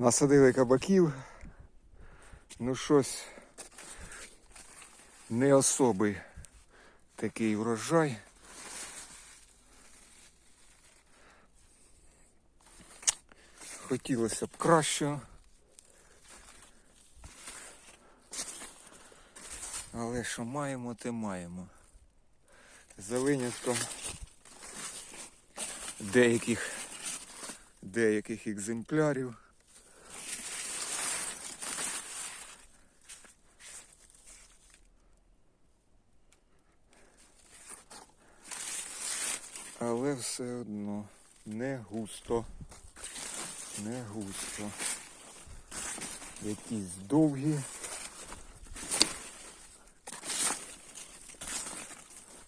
Насадили кабаків. Ну щось не особий такий врожай. Хотілося б кращого. Але що маємо, те маємо. За винятком деяких, деяких екземплярів. Але все одно не густо. Не густо. Якісь довгі.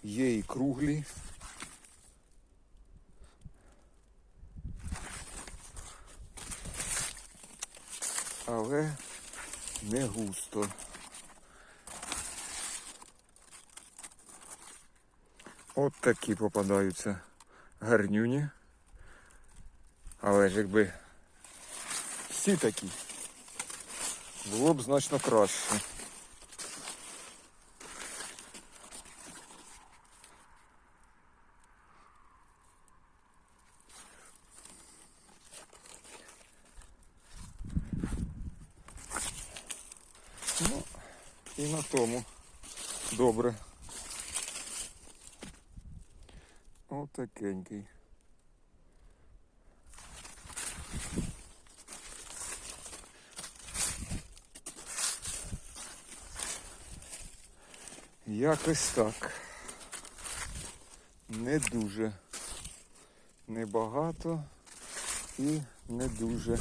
Є і круглі. Але не густо. От такі попадаються гарнюні. Але ж якби всі такі, було б значно краще. Ну, і на тому добре. Отакенький. Якось так. Не дуже. Небагато і не дуже.